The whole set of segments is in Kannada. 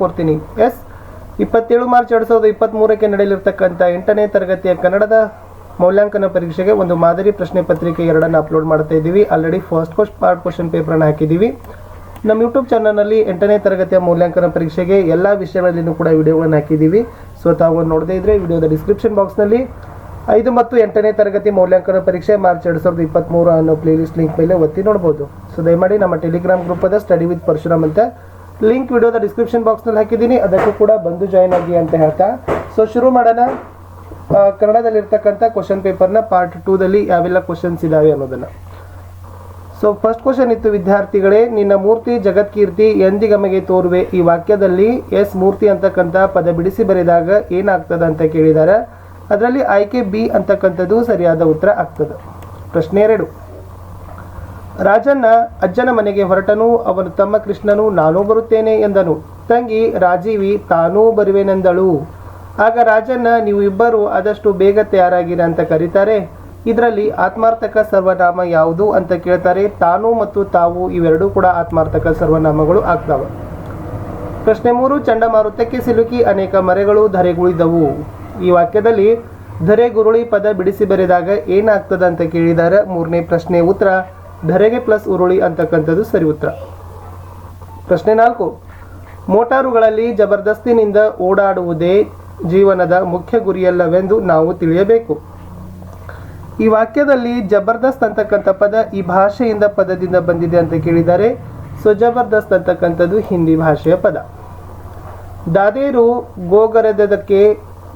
ಕೋರ್ತೀನಿ ಎಸ್ ಇಪ್ಪತ್ತೇಳು ಮಾರ್ಚ್ ಎರಡು ಸಾವಿರದ ಇಪ್ಪತ್ತ್ಮೂರಕ್ಕೆ ನಡೆಯಲಿರ್ತಕ್ಕಂಥ ಎಂಟನೇ ತರಗತಿಯ ಕನ್ನಡದ ಮೌಲ್ಯಾಂಕನ ಪರೀಕ್ಷೆಗೆ ಒಂದು ಮಾದರಿ ಪ್ರಶ್ನೆ ಪತ್ರಿಕೆ ಎರಡನ್ನು ಅಪ್ಲೋಡ್ ಮಾಡ್ತಾ ಇದ್ದೀವಿ. Already first cost part question ಪೇಪರನ್ನು ಹಾಕಿದ್ದೀವಿ. ನಮ್ಮ ಯೂಟ್ಯೂಬ್ ಚಾನಲ್ನಲ್ಲಿ ಎಂಟನೇ ತರಗತಿಯ ಮೌಲ್ಯಾಂಕನ ಪರೀಕ್ಷೆಗೆ ಎಲ್ಲ ವಿಷಯಗಳಲ್ಲಿಯೂ ಕೂಡ ವಿಡಿಯೋಗಳನ್ನು ಹಾಕಿದ್ದೀವಿ. ಸೊ ತಾವು ನೋಡದೇ ಇದ್ದರೆ ವಿಡಿಯೋದ ಡಿಸ್ಕ್ರಿಪ್ಷನ್ ಬಾಕ್ಸ್ನಲ್ಲಿ ಐದು ಮತ್ತು ಎಂಟನೇ ತರಗತಿ ಮೌಲ್ಯಾಂಕನ ಪರೀಕ್ಷೆ ಮಾರ್ಚ್ ಎರಡು ಸಾವಿರದ ಇಪ್ಪತ್ತ್ಮೂರು ಅನ್ನೋ ಪ್ಲೇಲಿಸ್ಟ್ ಲಿಂಕ್ ಮೇಲೆ ಒತ್ತಿ ನೋಡ್ಬೋದು. ಸೊ ದಯಮಾಡಿ ನಮ್ಮ ಟೆಲಿಗ್ರಾಮ್ ಗ್ರೂಪದ ಸ್ಟಡಿ ವಿತ್ ಪರಶುರಾಮ್ ಅಂತ. ಲಿಂಕ್ ವಿಡಿಯೋದ ಡಿಸ್ಕ್ರಿಪ್ಷನ್ ಬಾಕ್ಸ್ನಲ್ಲಿ ಹಾಕಿದ್ದೀನಿ, ಅದಕ್ಕೂ ಕೂಡ ಬಂದು ಜಾಯ್ನ್ ಆಗಿ ಅಂತ ಹೇಳ್ತಾ. ಸೊ ಶುರು ಮಾಡೋಣ. ಕನ್ನಡದಲ್ಲಿರ್ತಕ್ಕಂಥ ಕ್ವಶನ್ ಪೇಪರ್ನ ಪಾರ್ಟ್ ಟೂದಲ್ಲಿ ಯಾವೆಲ್ಲ ಕ್ವಶನ್ಸ್ ಇದ್ದಾವೆ ಅನ್ನೋದನ್ನು. ಸೊ ಫಸ್ಟ್ ಕ್ವಶನ್ ಇತ್ತು, ವಿದ್ಯಾರ್ಥಿಗಳೇ, ನಿನ್ನ ಮೂರ್ತಿ ಜಗತ್ಕೀರ್ತಿ ಎಂದಿಗಮಗೆ ತೋರುವೆ? ಈ ವಾಕ್ಯದಲ್ಲಿ ಎಸ್ ಮೂರ್ತಿ ಅಂತಕ್ಕಂಥ ಪದ ಬಿಡಿಸಿ ಬರೆದಾಗ ಏನಾಗ್ತದೆ ಅಂತ ಕೇಳಿದ್ದಾರೆ ಅದರಲ್ಲಿ ಆಯ್ಕೆ ಬಿ ಅಂತಕ್ಕಂಥದ್ದು ಸರಿಯಾದ ಉತ್ತರ ಆಗ್ತದೆ. ಪ್ರಶ್ನೆ ಎರಡು. ರಾಜನ್ನ ಅಜ್ಜನ ಮನೆಗೆ ಹೊರಟನು ಅವನು ತಮ್ಮ ಕೃಷ್ಣನು, ನಾನೂ ಬರುತ್ತೇನೆ ಎಂದನು. ತಂಗಿ ರಾಜೀವಿ, ತಾನೂ ಬರುವೆನೆಂದಳು. ಆಗ ರಾಜನ್ನ, ನೀವು ಇಬ್ಬರು ಆದಷ್ಟು ಬೇಗ ತಯಾರಾಗಿರ ಅಂತ ಕರೀತಾರೆ. ಇದರಲ್ಲಿ ಆತ್ಮಾರ್ಥಕ ಸರ್ವನಾಮ ಯಾವುದು ಅಂತ ಕೇಳ್ತಾರೆ. ತಾನು ಮತ್ತು ತಾವು ಇವೆರಡೂ ಕೂಡ ಆತ್ಮಾರ್ಥಕ ಸರ್ವನಾಮಗಳು ಆಗ್ತವೆ. ಪ್ರಶ್ನೆ ಮೂರು, ಚಂಡಮಾರುತಕ್ಕೆ ಸಿಲುಕಿ ಅನೇಕ ಮರೆಗಳು, ಧರೆಗುಳಿದವು. ಈ ವಾಕ್ಯದಲ್ಲಿ ಧರೆ ಗುರುಳಿ ಪದ ಬಿಡಿಸಿ ಬರೆದಾಗ ಏನಾಗ್ತದೆ ಅಂತ ಕೇಳಿದಾರೆ? ಮೂರನೇ ಪ್ರಶ್ನೆ ಉತ್ತರ ಧರೆಗೆ ಪ್ಲಸ್ ಉರುಳಿ ಅಂತಕ್ಕಂಥದ್ದು ಸರಿ ಉತ್ತರ. ಪ್ರಶ್ನೆ ನಾಲ್ಕು. ಮೋಟಾರುಗಳಲ್ಲಿ ಜಬರ್ದಸ್ತಿನಿಂದ ಓಡಾಡುವುದೇ ಜೀವನದ ಮುಖ್ಯ ಗುರಿಯಲ್ಲವೆಂದು ನಾವು ತಿಳಿಯಬೇಕು. ಈ ವಾಕ್ಯದಲ್ಲಿ ಜಬರ್ದಸ್ತ್ ಅಂತಕ್ಕಂಥ ಪದ ಈ ಭಾಷೆಯಿಂದ ಪದದಿಂದ ಬಂದಿದೆ ಅಂತ ಕೇಳಿದ್ದಾರೆ ಸೊ ಜಬರ್ದಸ್ತ್ ಅಂತಕ್ಕಂಥದ್ದು ಹಿಂದಿ ಭಾಷೆಯ ಪದ. ದಾದೇರು ಗೋಗರೆದಕ್ಕೆ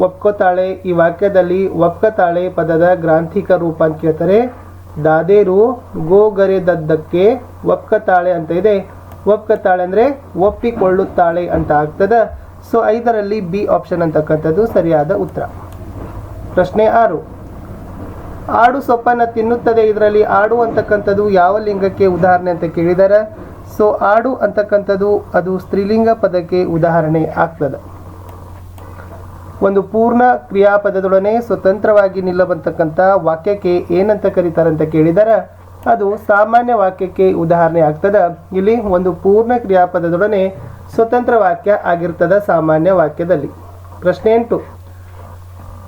ಒಪ್ಕೋತಾಳೆ, ಈ ವಾಕ್ಯದಲ್ಲಿ ಒಕ್ಕತಾಳೆ ಪದದ ಗ್ರಾಂಥಿಕ ರೂಪ ಅಂತ ಕೇಳ್ತಾರೆ. ದಾದೇರು ಗೋಗರೆದದ್ದಕ್ಕೆ ಒಕ್ಕತಾಳೆ ಅಂತ ಇದೆ. ಒಕ್ಕತಾಳೆ ಅಂದರೆ ಒಪ್ಪಿಕೊಳ್ಳುತ್ತಾಳೆ ಅಂತ ಆಗ್ತದೆ. ಸೊ ಐದರಲ್ಲಿ ಬಿ ಆಪ್ಷನ್ ಅಂತಕ್ಕಂಥದ್ದು ಸರಿಯಾದ ಉತ್ತರ. ಪ್ರಶ್ನೆ ಆರು. ಆಡು ಸೊಪ್ಪನ್ನು ತಿನ್ನುತ್ತದೆ, ಇದರಲ್ಲಿ ಆಡು ಅಂತಕ್ಕಂಥದ್ದು ಯಾವ ಲಿಂಗಕ್ಕೆ ಉದಾಹರಣೆ ಅಂತ ಕೇಳಿದಾರೆ? ಸೊ ಆಡು ಅಂತಕ್ಕಂಥದ್ದು ಅದು ಸ್ತ್ರೀಲಿಂಗ ಪದಕ್ಕೆ ಉದಾಹರಣೆ ಆಗ್ತದೆ. ಒಂದು ಪೂರ್ಣ ಕ್ರಿಯಾಪದದೊಡನೆ ಸ್ವತಂತ್ರವಾಗಿ ನಿಲ್ಲಬಂತಕ್ಕಂಥ ವಾಕ್ಯಕ್ಕೆ ಏನಂತ ಕರೀತಾರೆ ಅಂತ ಕೇಳಿದರೆ ಅದು ಸಾಮಾನ್ಯ ವಾಕ್ಯಕ್ಕೆ ಉದಾಹರಣೆ ಆಗ್ತದ. ಇಲ್ಲಿ ಒಂದು ಪೂರ್ಣ ಕ್ರಿಯಾಪದದೊಡನೆ ಸ್ವತಂತ್ರ ವಾಕ್ಯ ಆಗಿರ್ತದೆ ಸಾಮಾನ್ಯ ವಾಕ್ಯದಲ್ಲಿ. ಪ್ರಶ್ನೆ ಎಂಟು.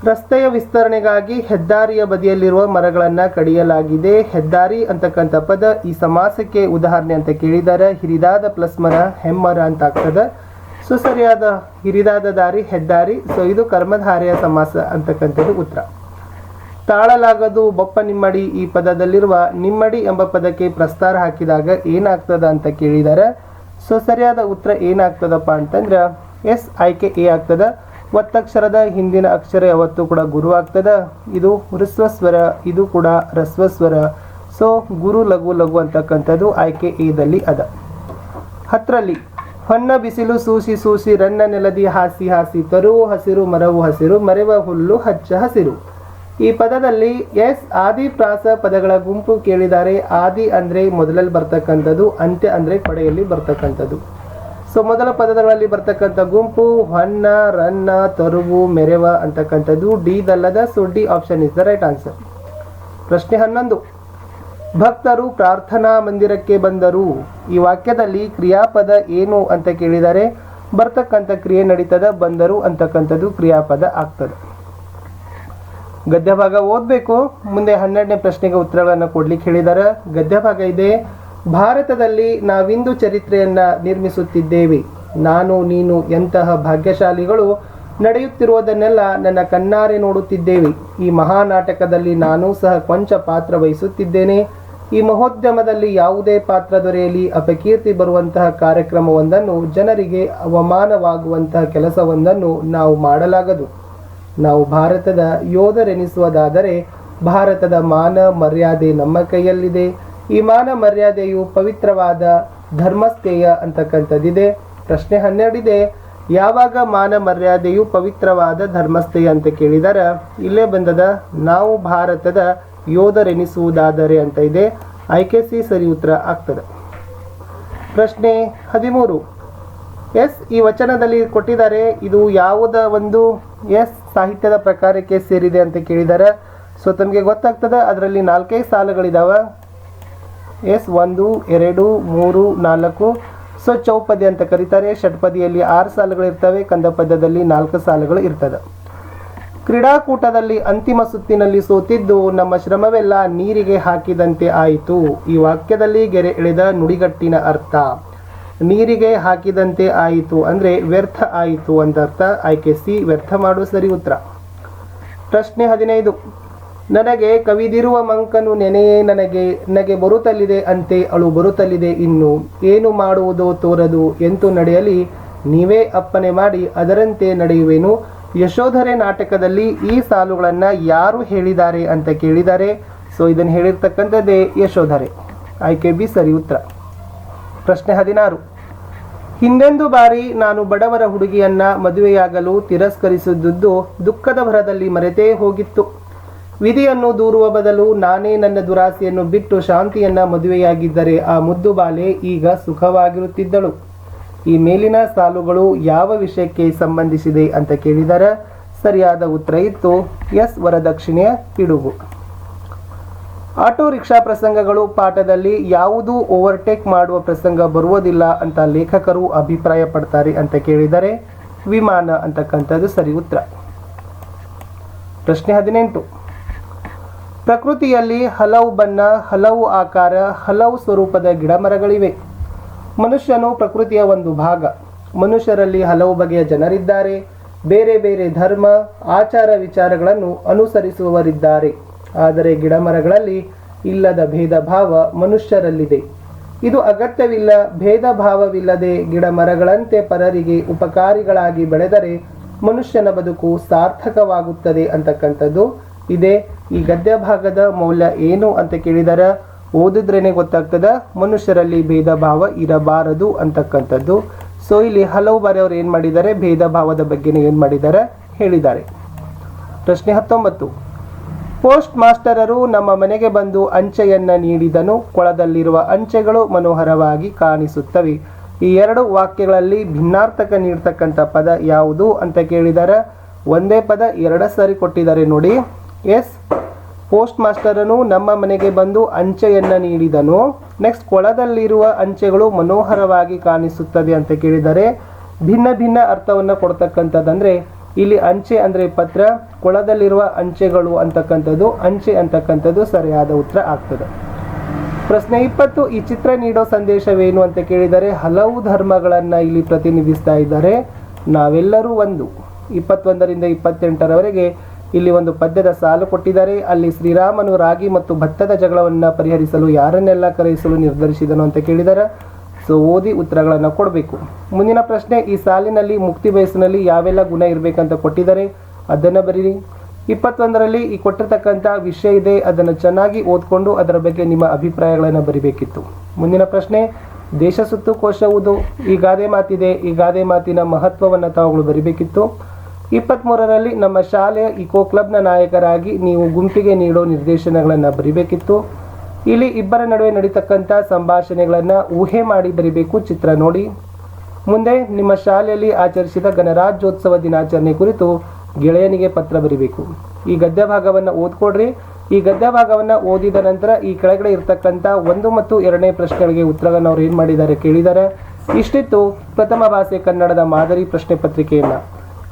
ರಸ್ತೆಯ ವಿಸ್ತರಣೆಗಾಗಿ ಹೆದ್ದಾರಿಯ ಬದಿಯಲ್ಲಿರುವ ಮರಗಳನ್ನು ಕಡಿಯಲಾಗಿದೆ. ಹೆದ್ದಾರಿ ಅಂತಕ್ಕಂಥ ಪದ ಈ ಸಮಾಸಕ್ಕೆ ಉದಾಹರಣೆ ಅಂತ ಕೇಳಿದರೆ ಹಿರಿದಾದ ಪ್ಲಸ್ ಮರ, ಹೆಮ್ಮರ ಅಂತ ಆಗ್ತದೆ. ಸೊ ಸರಿಯಾದ ಹಿರಿದಾದ ದಾರಿ, ಹೆದ್ದಾರಿ, ಸೊ ಇದು ಕರ್ಮಧಾರೆಯ ಸಮಾಸ ಅಂತಕ್ಕಂಥದ್ದು ಉತ್ತರ. ತಾಳಲಾಗದು ಬೊಪ್ಪ ನಿಮ್ಮಡಿ ಈ ಪದದಲ್ಲಿರುವ ನಿಮ್ಮಡಿ ಎಂಬ ಪದಕ್ಕೆ ಪ್ರಸ್ತಾರ ಹಾಕಿದಾಗ ಏನಾಗ್ತದ ಅಂತ ಕೇಳಿದರೆ, ಸೊ ಸರಿಯಾದ ಉತ್ತರ ಏನಾಗ್ತದಪ್ಪ ಅಂತಂದ್ರೆ, ಎಸ್ ಆಯ್ಕೆ ಎ ಆಗ್ತದ, ಒತ್ತಕ್ಷರದ ಹಿಂದಿನ ಅಕ್ಷರ ಯಾವತ್ತೂ ಕೂಡ ಗುರು ಆಗ್ತದ, ಇದು ಹೃಸ್ವಸ್ವರ, ಇದು ಕೂಡ ರಸ್ವಸ್ವರ, ಸೊ ಗುರು ಲಘು ಲಘು ಅಂತಕ್ಕಂಥದ್ದು ಆಯ್ಕೆ ಎದಲ್ಲಿ ಅದ. ಹತ್ತರಲ್ಲಿ ಹೊನ್ನ ಬಿಸಿಲು ಸೂಸಿ ಸೂಸಿ ರನ್ನ ನೆಲದಿ ಹಾಸಿ ಹಾಸಿ ತರುವು ಹಸಿರು ಮರವು ಹಸಿರು ಮರೆವ ಹುಲ್ಲು ಹಚ್ಚ ಹಸಿರು. ಈ ಪದದಲ್ಲಿ ಎಸ್ ಆದಿ ಪ್ರಾಸ ಪದಗಳ ಗುಂಪು ಕೇಳಿದ್ದಾರೆ ಆದಿ ಅಂದ್ರೆ ಮೊದಲಲ್ಲಿ ಬರ್ತಕ್ಕಂಥದ್ದು, ಅಂತ್ಯ ಅಂದ್ರೆ ಕೊಡೆಯಲ್ಲಿ ಬರ್ತಕ್ಕಂಥದ್ದು. ಸೊ ಮೊದಲ ಪದಗಳಲ್ಲಿ ಬರ್ತಕ್ಕಂಥ ಗುಂಪು ಹೊನ್ನ, ರನ್ನ, ತರುವು, ಮೆರೆವ ಅಂತಕ್ಕಂಥದ್ದು. D ದಲ್ಲದ, so D option is the right answer ಪ್ರಶ್ನೆ ಹನ್ನೊಂದು. ಭಕ್ತರು ಪ್ರಾರ್ಥನಾ ಮಂದಿರಕ್ಕೆ ಬಂದರು. ಈ ವಾಕ್ಯದಲ್ಲಿ ಕ್ರಿಯಾಪದ ಏನು ಅಂತ ಕೇಳಿದರೆ, ಬರ್ತಕ್ಕಂಥ ಕ್ರಿಯೆ ನಡೀತದ, ಬಂದರು ಅಂತಕ್ಕಂಥದ್ದು ಕ್ರಿಯಾಪದ ಆಗ್ತದೆ. ಗದ್ಯ ಭಾಗ ಓದಬೇಕು. ಮುಂದೆ ಹನ್ನೆರಡನೇ ಪ್ರಶ್ನೆಗೆ ಉತ್ತರಗಳನ್ನು ಕೊಡ್ಲಿಕ್ಕೆ ಹೇಳಿದ್ದಾರೆ. ಗದ್ಯ ಭಾಗ ಇದೆ, ಭಾರತದಲ್ಲಿ ನಾವಿಂದು ಚರಿತ್ರೆಯನ್ನ ನಿರ್ಮಿಸುತ್ತಿದ್ದೇವೆ. ನಾನು, ನೀನು ಎಂತಹ ಭಾಗ್ಯಶಾಲಿಗಳು ನಡೆಯುತ್ತಿರುವುದನ್ನೆಲ್ಲ ನನ್ನ ಕಣ್ಣಾರೆ ನೋಡುತ್ತಿದ್ದೇವೆ. ಈ ಮಹಾನಾಟಕದಲ್ಲಿ ನಾನು ಸಹ ಕೊಂಚ ಪಾತ್ರ ವಹಿಸುತ್ತಿದ್ದೇನೆ. ಈ ಮಹೋದ್ಯಮದಲ್ಲಿ ಯಾವುದೇ ಪಾತ್ರ ದೊರೆಯಲಿ ಅಪಕೀರ್ತಿ ಬರುವಂತಹ ಕಾರ್ಯಕ್ರಮವೊಂದನ್ನು ಜನರಿಗೆ ಅವಮಾನವಾಗುವಂತಹ ಕೆಲಸವೊಂದನ್ನು ನಾವು ಮಾಡಲಾಗದು. ನಾವು ಭಾರತದ ಯೋಧರೆನಿಸುವುದಾದರೆ ಭಾರತದ ಮಾನ ಮರ್ಯಾದೆ ನಮ್ಮ ಕೈಯಲ್ಲಿದೆ. ಈ ಮಾನ ಮರ್ಯಾದೆಯು ಪವಿತ್ರವಾದ ಧರ್ಮಸ್ಥೇಯ ಅಂತಕ್ಕಂಥದ್ದಿದೆ. ಪ್ರಶ್ನೆ ಹನ್ನೆರಡಿದೆ, ಯಾವಾಗ ಮಾನ ಮರ್ಯಾದೆಯು ಪವಿತ್ರವಾದ ಧರ್ಮಸ್ಥೇಯ ಅಂತ ಕೇಳಿದರೆ? ಇಲ್ಲೇ ಬಂದದ, ನಾವು ಭಾರತದ ಯೋಧರೆನಿಸುವುದಾದರೆ ಅಂತ ಇದೆ. ಆಯ್ಕೆ ಸಿ ಸರಿ ಉತ್ತರ ಆಗ್ತದೆ. ಪ್ರಶ್ನೆ ಹದಿಮೂರು. ಎಸ್, ಈ ವಚನದಲ್ಲಿ ಕೊಟ್ಟಿದ್ದಾರೆ, ಇದು ಯಾವುದ ಒಂದು ಎಸ್ ಸಾಹಿತ್ಯದ ಪ್ರಕಾರಕ್ಕೆ ಸೇರಿದೆ ಅಂತ ಕೇಳಿದ್ದಾರೆ. ಸೊ, ತಮಗೆ ಗೊತ್ತಾಗ್ತದೆ, ಅದರಲ್ಲಿ ನಾಲ್ಕೈದು ಸಾಲುಗಳಿದಾವೆ. ಎಸ್, ಒಂದು, ಎರಡು, ಮೂರು, ನಾಲ್ಕು. ಸೊ, ಚೌಪದಿ ಅಂತ ಕರೀತಾರೆ. ಷಟ್ಪದಿಯಲ್ಲಿ ಆರು ಸಾಲುಗಳು ಇರ್ತವೆ ಕಂದಪದ್ಯದಲ್ಲಿ ನಾಲ್ಕು ಸಾಲುಗಳು ಇರ್ತದೆ. ಕ್ರೀಡಾಕೂಟದಲ್ಲಿ ಅಂತಿಮ ಸುತ್ತಿನಲ್ಲಿ ಸೋತಿದ್ದು ನಮ್ಮ ಶ್ರಮವೆಲ್ಲ ನೀರಿಗೆ ಹಾಕಿದಂತೆ ಆಯಿತು. ಈ ವಾಕ್ಯದಲ್ಲಿ ಗೆರೆ ಎಳೆದ ನುಡಿಗಟ್ಟಿನ ಅರ್ಥ. ನೀರಿಗೆ ಹಾಕಿದಂತೆ ಆಯಿತು ಅಂದರೆ ವ್ಯರ್ಥ ಆಯಿತು ಅಂತ ಅರ್ಥ ಆಯ್ಕೆ ಸಿ, ವ್ಯರ್ಥ ಮಾಡು ಸರಿ ಉತ್ತರ. ಪ್ರಶ್ನೆ ಹದಿನೈದು. ನನಗೆ ಕವಿದಿರುವ ಮಂಕನು ನೆನೆಯೇ ನನಗೆ ನನಗೆ ಬರುತ್ತಲಿದೆ ಅಂತೆ ಅಳು ಬರುತ್ತಲಿದೆ ಇನ್ನು. ಏನು ಮಾಡುವುದೋ ತೋರದು, ಎಂತು ನಡೆಯಲಿ, ನೀವೇ ಅಪ್ಪನೆ ಮಾಡಿ ಅದರಂತೆ ನಡೆಯುವೆನು. ಯಶೋಧರೆ ನಾಟಕದಲ್ಲಿ ಈ ಸಾಲುಗಳನ್ನು ಯಾರು ಹೇಳಿದ್ದಾರೆ ಅಂತ ಕೇಳಿದ್ದಾರೆ ಸೊ ಇದನ್ನು ಹೇಳಿರ್ತಕ್ಕಂಥದ್ದೇ ಯಶೋಧರೆ. ಆಯ್ಕೆ ಬಿ ಸರಿ ಉತ್ತರ. ಪ್ರಶ್ನೆ ಹದಿನಾರು. ಹಿಂದೆಂದು ಬಾರಿ ನಾನು ಬಡವರ ಹುಡುಗಿಯನ್ನ ಮದುವೆಯಾಗಲು ತಿರಸ್ಕರಿಸಿದ್ದು ದುಃಖದ ಭರದಲ್ಲಿ ಮರೆತೇ ಹೋಗಿತ್ತು. ವಿಧಿಯನ್ನು ದೂರುವ ಬದಲು ನಾನೇ ನನ್ನ ದುರಾಸೆಯನ್ನು ಬಿಟ್ಟು ಶಾಂತಿಯನ್ನ ಮದುವೆಯಾಗಿದ್ದರೆ ಆ ಮುದ್ದು ಬಾಲೆ ಈಗ ಸುಖವಾಗಿರುತ್ತಿದ್ದಳು. ಈ ಮೇಲಿನ ಸಾಲುಗಳು ಯಾವ ವಿಷಯಕ್ಕೆ ಸಂಬಂಧಿಸಿದೆ ಅಂತ ಕೇಳಿದರೆ ಸರಿಯಾದ ಉತ್ತರ ಇತ್ತು ಎಸ್ ವರದಕ್ಷಿಣೆಯ ಪಿಡುಗು. ಆಟೋ ರಿಕ್ಷಾ ಪ್ರಸಂಗಗಳು ಪಾಠದಲ್ಲಿ ಯಾವುದೂ ಓವರ್ಟೇಕ್ ಮಾಡುವ ಪ್ರಸಂಗ ಬರುವುದಿಲ್ಲ ಅಂತ ಲೇಖಕರು ಅಭಿಪ್ರಾಯ ಪಡ್ತಾರೆ ಅಂತ ಕೇಳಿದರೆ ವಿಮಾನ ಅಂತಕ್ಕಂಥದ್ದು ಸರಿ ಉತ್ತರ. ಪ್ರಶ್ನೆ ಹದಿನೆಂಟು. ಪ್ರಕೃತಿಯಲ್ಲಿ ಹಲವು ಬಣ್ಣ, ಹಲವು ಆಕಾರ, ಹಲವು ಸ್ವರೂಪದ ಗಿಡಮರಗಳಿವೆ. ಮನುಷ್ಯನು ಪ್ರಕೃತಿಯ ಒಂದು ಭಾಗ. ಮನುಷ್ಯರಲ್ಲಿ ಹಲವು ಬಗೆಯ ಜನರಿದ್ದಾರೆ. ಬೇರೆ ಬೇರೆ ಧರ್ಮ, ಆಚಾರ ವಿಚಾರಗಳನ್ನು ಅನುಸರಿಸುವವರಿದ್ದಾರೆ. ಆದರೆ ಗಿಡಮರಗಳಲ್ಲಿ ಇಲ್ಲದ ಭೇದ ಭಾವ ಮನುಷ್ಯರಲ್ಲಿದೆ. ಇದು ಅಗತ್ಯವಿಲ್ಲ ಭೇದ ಭಾವವಿಲ್ಲದೆ ಗಿಡ ಮರಗಳಂತೆ ಪರರಿಗೆ ಉಪಕಾರಿಗಳಾಗಿ ಬೆಳೆದರೆ ಮನುಷ್ಯನ ಬದುಕು ಸಾರ್ಥಕವಾಗುತ್ತದೆ ಅಂತಕ್ಕಂಥದ್ದು ಇದೆ. ಈ ಗದ್ಯ ಭಾಗದ ಮೌಲ್ಯ ಏನು ಅಂತ ಕೇಳಿದರೆ? ಓದಿದ್ರೇನೆ ಗೊತ್ತಾಗ್ತದ, ಮನುಷ್ಯರಲ್ಲಿ ಭೇದ ಭಾವ ಇರಬಾರದು ಅಂತಕ್ಕಂಥದ್ದು. ಸೊ ಇಲ್ಲಿ ಹಲವು ಬಾರಿ ಅವ್ರು ಏನು ಮಾಡಿದ್ದಾರೆ ಭೇದ ಭಾವದ ಬಗ್ಗೆನೇ ಏನು ಮಾಡಿದ್ದಾರೆ ಹೇಳಿದ್ದಾರೆ. ಪ್ರಶ್ನೆ ಹತ್ತೊಂಬತ್ತು. ಪೋಸ್ಟ್ ಮಾಸ್ಟರರು ನಮ್ಮ ಮನೆಗೆ ಬಂದು ಅಂಚೆಯನ್ನ ನೀಡಿದನು, ಕೊಳದಲ್ಲಿರುವ ಅಂಚೆಗಳು ಮನೋಹರವಾಗಿ ಕಾಣಿಸುತ್ತವೆ. ಈ ಎರಡು ವಾಕ್ಯಗಳಲ್ಲಿ ಭಿನ್ನಾರ್ಥಕ ನೀಡ್ತಕ್ಕಂಥ ಪದ ಯಾವುದು ಅಂತ ಕೇಳಿದರೆ? ಒಂದೇ ಪದ, ಎರಡ ಸರಿ ಕೊಟ್ಟಿದ್ದಾರೆ ನೋಡಿ. ಎಸ್. ಪೋಸ್ಟ್ ಮಾಸ್ಟರನು ನಮ್ಮ ಮನೆಗೆ ಬಂದು ಅಂಚೆಯನ್ನು ನೀಡಿದನು. ನೆಕ್ಸ್ಟ್ ಕೊಳದಲ್ಲಿರುವ ಅಂಚೆಗಳು ಮನೋಹರವಾಗಿ ಕಾಣಿಸುತ್ತದೆ ಅಂತ ಕೇಳಿದರೆ ಭಿನ್ನ ಭಿನ್ನ ಅರ್ಥವನ್ನು ಕೊಡ್ತಕ್ಕಂಥದ್ದಂದ್ರೆ ಇಲ್ಲಿ ಅಂಚೆ ಅಂದ್ರೆ ಪತ್ರ, ಕೊಳದಲ್ಲಿರುವ ಅಂಚೆಗಳು ಅಂತಕ್ಕಂಥದ್ದು, ಅಂಚೆ ಅಂತಕ್ಕಂಥದ್ದು ಸರಿಯಾದ ಉತ್ತರ ಆಗ್ತದೆ. ಪ್ರಶ್ನೆ ಇಪ್ಪತ್ತು, ಈ ಚಿತ್ರ ನೀಡೋ ಸಂದೇಶವೇನು ಅಂತ ಕೇಳಿದರೆ ಹಲವು ಧರ್ಮಗಳನ್ನು ಇಲ್ಲಿ ಪ್ರತಿನಿಧಿಸ್ತಾ ಇದ್ದಾರೆ. ನಾವೆಲ್ಲರೂ ಒಂದು. ಇಪ್ಪತ್ತೊಂದರಿಂದ ಇಪ್ಪತ್ತೆಂಟರವರೆಗೆ ಇಲ್ಲಿ ಒಂದು ಪದ್ಯದ ಸಾಲು ಕೊಟ್ಟಿದ್ದಾರೆ. ಅಲ್ಲಿ ಶ್ರೀರಾಮನು ರಾಗಿ ಮತ್ತು ಭತ್ತದ ಜಗಳವನ್ನು ಪರಿಹರಿಸಲು ಯಾರನ್ನೆಲ್ಲ ಕರೆಯಿಸಲು ನಿರ್ಧರಿಸಿದನು ಅಂತ ಕೇಳಿದ್ದಾರೆ ಸೊ ಓದಿ ಉತ್ತರಗಳನ್ನು ಕೊಡಬೇಕು. ಮುಂದಿನ ಪ್ರಶ್ನೆ, ಈ ಸಾಲಿನಲ್ಲಿ ಮುಕ್ತಿ ವಯಸ್ಸಿನಲ್ಲಿ ಯಾವೆಲ್ಲ ಗುಣ ಇರಬೇಕಂತ ಕೊಟ್ಟಿದ್ದಾರೆ? ಅದನ್ನು ಬರೀರಿ. ಇಪ್ಪತ್ತೊಂದರಲ್ಲಿ ಈ ಕೊಟ್ಟಿರ್ತಕ್ಕಂಥ ವಿಷಯ ಇದೆ. ಅದನ್ನು ಚೆನ್ನಾಗಿ ಓದ್ಕೊಂಡು ಅದರ ಬಗ್ಗೆ ನಿಮ್ಮ ಅಭಿಪ್ರಾಯಗಳನ್ನು ಬರಿಬೇಕಿತ್ತು. ಮುಂದಿನ ಪ್ರಶ್ನೆ, ದೇಶ ಸುತ್ತು ಕೋಶವುದು ಈ ಗಾದೆ ಮಾತಿದೆ. ಈ ಗಾದೆ ಮಾತಿನ ಮಹತ್ವವನ್ನು ತಾವುಗಳು ಬರಿಬೇಕಿತ್ತು. ಇಪ್ಪತ್ತ್ಮೂರರಲ್ಲಿ ನಮ್ಮ ಶಾಲೆಯ ಇಕೋ ಕ್ಲಬ್ನ ನಾಯಕರಾಗಿ ನೀವು ಗುಂಪಿಗೆ ನೀಡೋ ನಿರ್ದೇಶನಗಳನ್ನು ಬರೀಬೇಕಿತ್ತು. ಇಲ್ಲಿ ಇಬ್ಬರ ನಡುವೆ ನಡೀತಕ್ಕಂಥ ಸಂಭಾಷಣೆಗಳನ್ನು ಊಹೆ ಮಾಡಿ ಬರೀಬೇಕು ಚಿತ್ರ ನೋಡಿ. ಮುಂದೆ ನಿಮ್ಮ ಶಾಲೆಯಲ್ಲಿ ಆಚರಿಸಿದ ಗಣರಾಜ್ಯೋತ್ಸವ ದಿನಾಚರಣೆ ಕುರಿತು ಗೆಳೆಯನಿಗೆ ಪತ್ರ ಬರೀಬೇಕು. ಈ ಗದ್ಯ ಭಾಗವನ್ನು ಓದ್ಕೊಡ್ರಿ. ಈ ಗದ್ಯ ಭಾಗವನ್ನು ಓದಿದ ನಂತರ ಈ ಕೆಳಗಡೆ ಇರತಕ್ಕಂಥ ಒಂದು ಮತ್ತು ಎರಡನೇ ಪ್ರಶ್ನೆಗಳಿಗೆ ಉತ್ತರವನ್ನು ಅವ್ರು ಏನು ಮಾಡಿದ್ದಾರೆ ಕೇಳಿದ್ದಾರೆ. ಇಷ್ಟಿತ್ತು ಪ್ರಥಮ ಭಾಷೆ ಕನ್ನಡದ ಮಾದರಿ ಪ್ರಶ್ನೆ ಪತ್ರಿಕೆಯನ್ನು.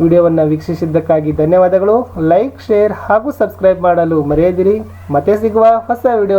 ವಿಡಿಯೋವನ್ನು ವೀಕ್ಷಿಸಿದ್ದಕ್ಕಾಗಿ ಧನ್ಯವಾದಗಳು. ಲೈಕ್ ಶೇರ್ ಹಾಗೂ ಸಬ್ಸ್ಕ್ರೈಬ್ ಮಾಡಲು ಮರೆಯದಿರಿ. ಮತ್ತೆ ಸಿಗುವ ಹೊಸ ವಿಡಿಯೋ